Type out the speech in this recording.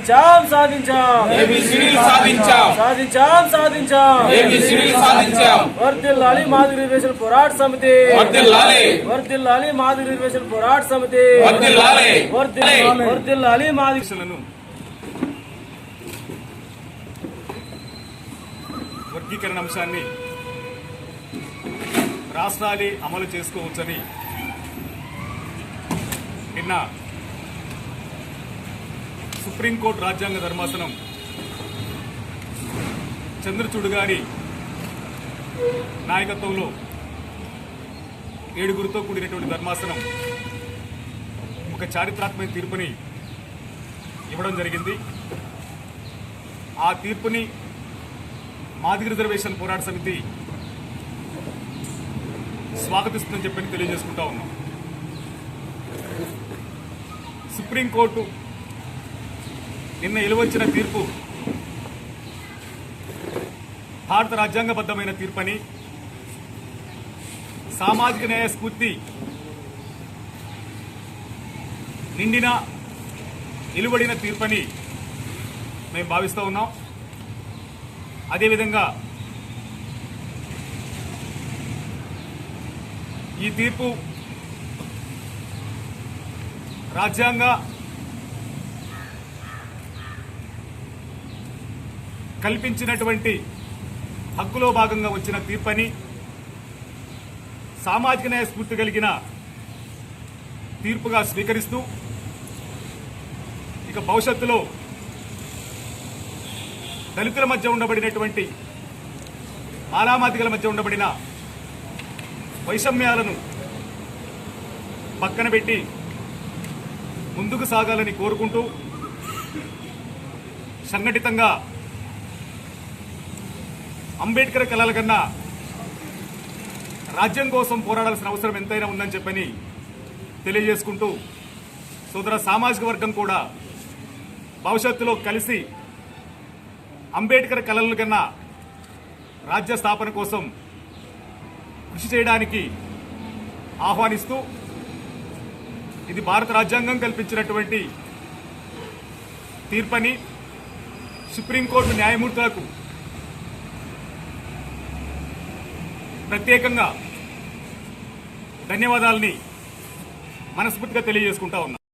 సాధించాం సాధించాం. సాధించాం. సాధించాం సాధించాం. వర్దిల్లాలి మాదిరి రిజర్వేషన్ పోరాట సమితి. వర్దిల్లాలి. వర్దిల్లాలి మాదిరి రిజర్వేషన్ పోరాట సమితి. వర్దిల్లాలి. వర్దిల్లాలి వర్దిల్లాలి మాదిరి సమస్యలను వర్గీకరణ అంశాన్ని రాష్ట్రాలే అమలు చేసుకోవచ్చని నిన్న సుప్రీంకోర్టు రాజ్యాంగ ధర్మాసనం. చంద్రచూడ్ గారి నాయకత్వంలో ఏడుగురితో కూడినటువంటి ధర్మాసనం ఒక చారిత్రాత్మక తీర్పుని ఇవ్వడం జరిగింది. ఆ తీర్పుని మాదిగ రిజర్వేషన్ పోరాట సమితి స్వాగతిస్తుందని చెప్పని తెలియజేసుకుంటా ఉన్నాం. సుప్రీంకోర్టు నిన్న ఇలువచ్చిన తీర్పు భారత రాజ్యాంగబద్ధమైన తీర్పని సామాజిక న్యాయ స్ఫూర్తి నిండిన నిలువడిన తీర్పని మేము భావిస్తూ ఉన్నాం. అదేవిధంగా ఈ తీర్పు రాజ్యాంగ కల్పించినటువంటి హక్కులో భాగంగా వచ్చిన తీర్పని సామాజిక న్యాయ స్ఫూర్తి కలిగిన తీర్పుగా స్వీకరిస్తూ ఇక భవిష్యత్తులో దళితుల మధ్య ఉండబడినటువంటి మాలామాదిగల మధ్య ఉండబడిన వైషమ్యాలను పక్కన పెట్టి ముందుకు సాగాలని కోరుకుంటూ సంఘటితంగా అంబేద్కర్ కళల కన్నా రాజ్యం కోసం పోరాడాల్సిన అవసరం ఎంతైనా ఉందని చెప్పని తెలియజేసుకుంటూ సోదర సామాజిక వర్గం కూడా భవిష్యత్తులో కలిసి అంబేద్కర్ కళల కన్నా రాజ్య స్థాపన కోసం కృషి చేయడానికి ఆహ్వానిస్తూ ఇది భారత రాజ్యాంగం కల్పించినటువంటి తీర్పని సుప్రీంకోర్టు న్యాయమూర్తులకు ప్రత్యేకంగా ధన్యవాదాలని మనస్ఫూర్తిగా తెలియజేసుకుంటా ఉన్నా.